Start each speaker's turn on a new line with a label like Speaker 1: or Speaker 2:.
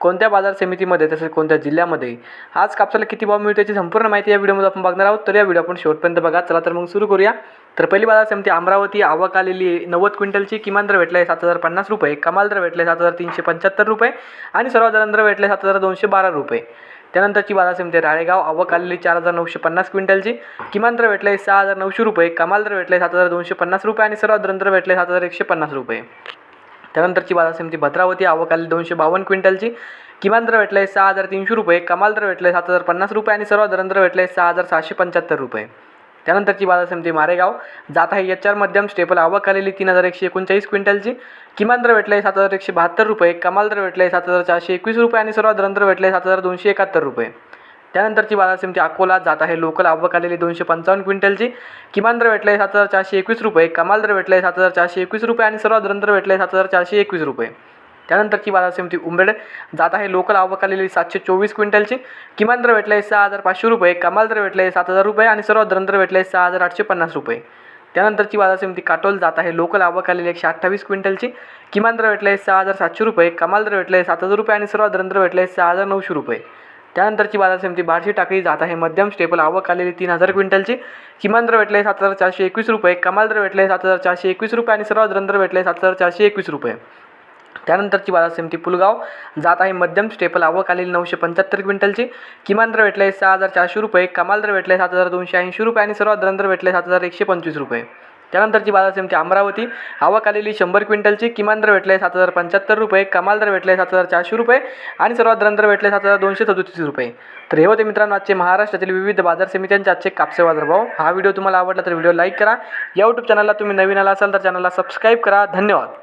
Speaker 1: कोणत्या बाजार समितीमध्ये तसेच कोणत्या जिल्ह्यामध्ये आज कापसाला किती भाव मिळतो याची संपूर्ण माहिती या व्हिडिओमध्ये आपण बघणार आहोत. तर या व्हिडिओ आपण शेवटपर्यंत बघा. चला तर मग सुरू करूया. तर पहिली बाजार समिती अमरावती आवक आलेली आहे नव्वद क्विंटलची. किमान दर भेटला आहे सात हजार पन्नास रुपये. कमाल दर भेटला आहे सात हजार तीनशे पंच्याहत्तर रुपये. आणि सर्वात दर भेटले सात हजार दोनशे बारा रुपये. त्यानंतरची बाजार समिती राळेगाव. आवक आलेली चार हजार नऊशे पन्नास क्विंटलची. किमान दर भेटले सहा हजार नऊशे रुपये. कमाल दर भेटले सात हजार दोनशे पन्नास रुपये. आणि सर्वात दर भेटले सात हजार एकशे पन्नास रुपये. त्यानंतरची बाजार समिती भद्रावती आवक आली दोनशे बावन्न क्विंटलची. किमान दर आहे सहा हजार तीनशे रुपये कमाल दर भेटले सात हजार पन्नास रुपये आणि सर्वात दर भेटले सहा हजार सहाशे पंच्याहत्तर रुपये. त्यानंतरची बाजार समिती मारेगाव जात आहे एच आर मध्यम स्टेपल आवक आलेली तीन हजार एकशे एकोणचाळीस क्विंटलची. किमान दर आहे सात हजार एकशे बहात्तर रुपये कमाल दर आहे सात हजार चारशे एकवीस रुपये आणि सर्वात दर भेटले सात हजार दोनशे एकाहत्तर रुपये. त्यानंतरची बाजार समिती अकोला जात आहे. लोकल आवक आलेली दोनशे पंचावन्न क्विंटलची. किमान दर आहे सात हजार चारशे एकवीस रुपये. कमाल दर आहे सात हजार चारशे एकवीस रुपये आणि सर्वात दर भेटले सात हजार चारशे एकवीस रुपये. त्यानंतरची बाजार समिती उंबेड जात आहे. लोकल आवक आलेली सातशे चोवीस क्विंटलची. किमान दर आहे सहा हजार पाचशे रुपये. कमाल दर आहे सात हजार रुपये आणि सर्वात दर आहे सहा हजार आठशे पन्नास रुपये. त्यानंतरची बाजार समिती काटोल जात आहे. लोकल आवक आलेली एकशे अठ्ठावीस क्विंटलची. किमान दर आहे सहा हजार सातशे रुपये. कमाल दर आहे सात हजार रुपये आणि सर्वात दर आहे सहा हजार नऊशे रुपये. त्यानंतरची बाजार समिती बार्शी टाकळी जात आहे मध्यम स्टेपल आवक आलेली तीन हजार क्विंटलची. किमान दर भेटले सात हजार चारशे एकवीस रुपये. कमाल दर भेटले सात हजार चारशे एकवीस रुपये आणि सर्वात दर भेटले सात हजार चारशे एकवीस रुपये. त्यानंतरची बाजार समिती पुलगाव. जात आहे मध्यम स्टेपल आवक आलेली नऊशे पंच्याहत्तर क्विंटलची. किमान दर भेटले सहा हजार चारशे रुपये. कमाल दर भेटले सात हजार दोनशे ऐंशी रुपये आणि सर्वात दर भेटले सात हजार एकशे पंचवीस रुपये. त्यानंतरची बाजार समिती अमरावती आवक आलेली शंभर क्विंटलची किमान दर भेटले सात हजार पंच्याहत्तर रुपये कमाल दर भेटले सात हजार चारशे रुपये आणि सर्वात दर भेटले सात हजार दोनशे सदोतीस रुपये. तर हे होते मित्रांनो आजचे महाराष्ट्रातील विविध बाजार समित्यांचे आजचे कापसे बाजारभाव हा व्हिडिओ तुम्हाला आवडला तर व्हिडिओ लाईक करा. या यूट्यूब चॅनलला तुम्ही नवीन आला असाल तर चॅनलला सबस्क्राईब करा. धन्यवाद.